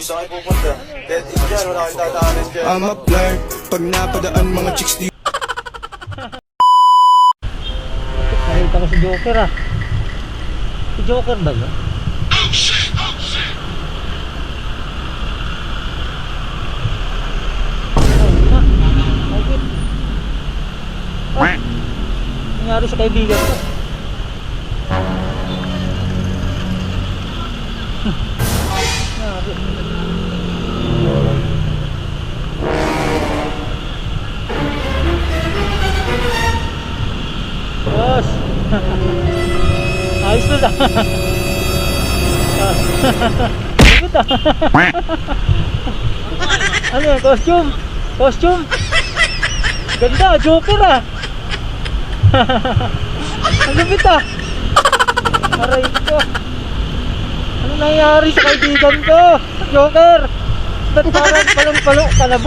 Gusto kayo pupunta. Dead dyan, wala kayong dadaanan. I'm a flirt Pag napadaan mga chicks di Nakita ko si Joker ah. Si Joker ba yun? Nangyari sa kaibigan ko. Nangyari. Boss! Ayos na lang. Ah. ano yan? Costume? Costume? Ganda, Joker ah. Ang lupit ah. Aray ko. Ano nangyari sa kaibigan ko? Joker! Ba't parang palong-palong ka na?